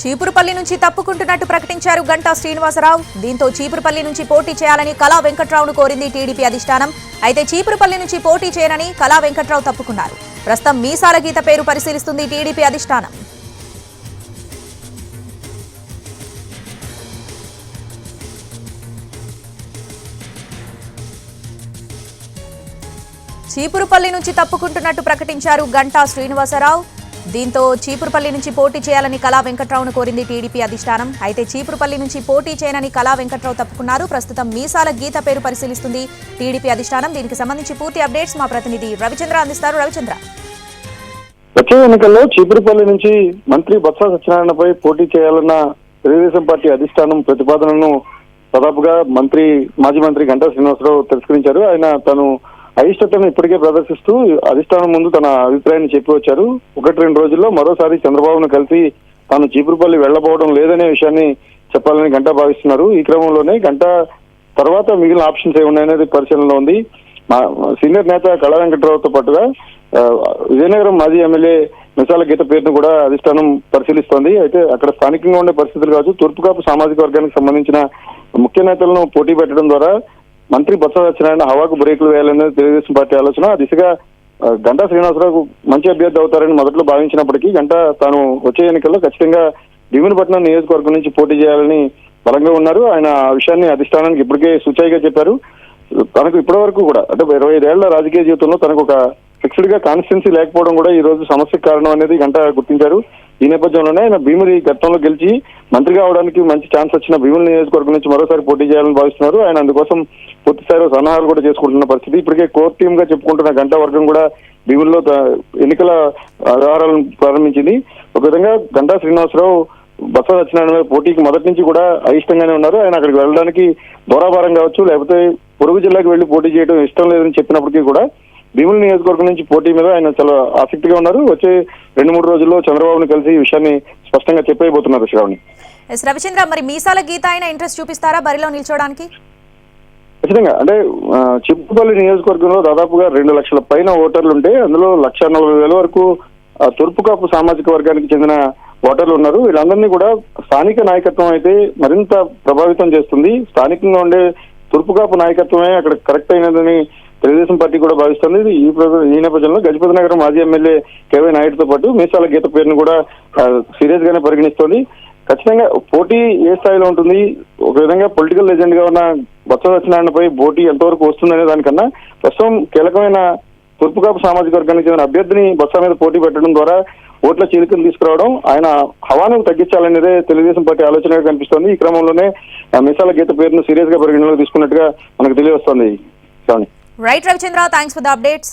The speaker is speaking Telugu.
చీపురుపల్లి నుంచి తప్పుకుంటున్నట్టు ప్రకటించారు గంటా శ్రీనివాసరావు. దీంతో చీపురుపల్లి నుంచి పోటీ చేయాలని కళా వెంకట్రావును కోరింది టీడీపీ అధిష్టానం. అయితే చీపురుపల్లి నుంచి పోటీ చేయనని కళా వెంకట్రావు తప్పుకున్నారు. ప్రస్తుతం మీసాల గీత పేరు పరిశీలిస్తుంది టీడీపీ అధిష్టానం. చీపురుపల్లి నుంచి తప్పుకుంటున్నట్టు ప్రకటించారు గంటా శ్రీనివాసరావు. దీంతో చీపురుపల్లి నుంచి పోటీ చేయాలని కళా వెంకట్రావును కోరింది టీడీపీ అధిష్టానం. అయితే చీపురుపల్లి నుంచి పోటీ చేయనని కళా వెంకట్రావు తప్పుకున్నారు. ప్రస్తుతం మీసాల గీత పేరు పరిశీలిస్తుంది టీడీపీ అధిష్టానం. దీనికి సంబంధించి పూర్తి అప్డేట్స్ మా ప్రతినిధి రవిచంద్ర అందిస్తారు. రవిచంద్ర. వచ్చే ఎన్నికల్లో చీపురుపల్లి నుంచి మంత్రి బొత్స సత్యనారాయణపై పోటీ చేయాలన్న తెలుగుదేశం పార్టీ అధిష్టానం ప్రతిపాదనను దాదాపుగా మంత్రి మాజీ మంత్రి గంటా శ్రీనివాసరావు తిరస్కరించారు. ఆయన తను అయిష్టతను ఇప్పటికే ప్రదర్శిస్తూ అధిష్టానం ముందు తన అభిప్రాయాన్ని చెప్పి వచ్చారు. ఒకటి రెండు రోజుల్లో మరోసారి చంద్రబాబును కలిసి తాను చీపురుపల్లి వెళ్ళబోవడం లేదనే విషయాన్ని చెప్పాలని గంటా భావిస్తున్నారు. ఈ క్రమంలోనే గంట తర్వాత మిగిలిన ఆప్షన్స్ ఏమున్నాయనేది పరిశీలనలో ఉంది. మా సీనియర్ నేత కళా వెంకట్రావుతో పాటుగా విజయనగరం మాజీ ఎమ్మెల్యే మిసాల గీత పేరును కూడా అధిష్టానం పరిశీలిస్తోంది. అయితే అక్కడ స్థానికంగా ఉండే పరిస్థితులు కాదు తూర్పుకాపు సామాజిక వర్గానికి సంబంధించిన ముఖ్య నేతలను పోటీ పెట్టడం ద్వారా మంత్రి బొత్స సత్యనారాయణ హవాకు బ్రేకులు వేయాలనేది తెలుగుదేశం పార్టీ ఆలోచన. ఆ దిశగా గంటా శ్రీనివాసరావు మంచి అభ్యర్థి అవుతారని మొదట్లో భావించినప్పటికీ గంటా తాను వచ్చే ఎన్నికల్లో ఖచ్చితంగా భీమునిపట్నం నియోజకవర్గం నుంచి పోటీ చేయాలని బలంగా ఉన్నారు. ఆయన ఆ విషయాన్ని అధిష్టానానికి ఇప్పటికే సూచాయిగా చెప్పారు. తనకు ఇప్పటి వరకు కూడా అంటే ఇరవై ఐదేళ్ళ రాజకీయ జీవితంలో తనకు ఒక ఫిక్స్డ్గా కాన్స్టిట్యున్సీ లేకపోవడం కూడా ఈ రోజు సమస్యకు కారణం అనేది గంట గుర్తించారు. ఈ నేపథ్యంలోనే ఆయన భీముడి గతంలో గెలిచి మంత్రిగా అవడానికి మంచి ఛాన్స్ వచ్చిన భీముల నియోజకవర్గం నుంచి మరోసారి పోటీ చేయాలని భావిస్తున్నారు. ఆయన అందుకోసం పూర్తిస్థాయిలో సన్నాహాలు కూడా చేసుకుంటున్న పరిస్థితి. ఇప్పటికే కోర్ టీమ్గా చెప్పుకుంటున్న గంట వర్గం కూడా భీముల్లో త- ఎన్నికల వ్యవహారాలను ప్రారంభించింది. ఒక విధంగా గంటా శ్రీనివాసరావు బస సత్యనారాయణ పోటీకి మొదటి నుంచి కూడా అయిష్టంగానే ఉన్నారు. ఆయన అక్కడికి వెళ్ళడానికి దూరాభారం కావచ్చు లేకపోతే పొరుగు జిల్లాకి వెళ్ళి పోటీ చేయడం ఇష్టం లేదని చెప్పినప్పటికీ కూడా భీముల నియోజకవర్గం నుంచి పోటీ మీద ఆయన చాలా ఆసక్తిగా ఉన్నారు. వచ్చే రెండు మూడు రోజుల్లో చంద్రబాబును కలిసి ఈ విషయాన్ని స్పష్టంగా చెప్పేయబోతున్నారు శ్రావణి. రవిచంద్ర మరి మీసాల గీత అయినా ఇంట్రెస్ట్ చూపిస్తారా బరిలో నిల్చోడానికి? ఖచ్చితంగా. అంటే చిప్పుపల్లి నియోజకవర్గంలో దాదాపుగా రెండు లక్షల పైన ఓటర్లు ఉంటే అందులో లక్ష నలభై వేల వరకు తూర్పు కాపు సామాజిక వర్గానికి చెందిన ఓటర్లు ఉన్నారు. వీళ్ళందరినీ కూడా స్థానిక నాయకత్వం అయితే మరింత ప్రభావితం చేస్తుంది. స్థానికంగా ఉండే తూర్పు కాపు నాయకత్వమే అక్కడ కరెక్ట్ అయినదని తెలుగుదేశం పార్టీ కూడా భావిస్తుంది. ఈ ఈ నేపథ్యంలో గజపతి నగరం మాజీ ఎమ్మెల్యే కేవై నాయుడుతో పాటు మీసాల గీత పేరును కూడా సీరియస్ గానే పరిగణిస్తోంది. ఖచ్చితంగా పోటీ ఏ స్థాయిలో ఉంటుంది? ఒక విధంగా పొలిటికల్ లెజెండ్గా ఉన్న బొత్స సత్యనారాయణపై పోటీ ఎంతవరకు వస్తుందనే దానికన్నా ప్రస్తుతం కీలకమైన తూర్పుకాపు సామాజిక వర్గానికి చెందిన అభ్యర్థిని బొత్స మీద పోటీ పెట్టడం ద్వారా ఓట్ల చీలికలు తీసుకురావడం ఆయన హవాను తగ్గించాలనేదే తెలుగుదేశం పార్టీ ఆలోచనగా కనిపిస్తోంది. ఈ క్రమంలోనే ఆ మిసాల గీత పేరును సీరియస్గా పరిగణలోకి తీసుకున్నట్టుగా మనకు తెలియవస్తోంది. Shravani right Ravichandra thanks for the updates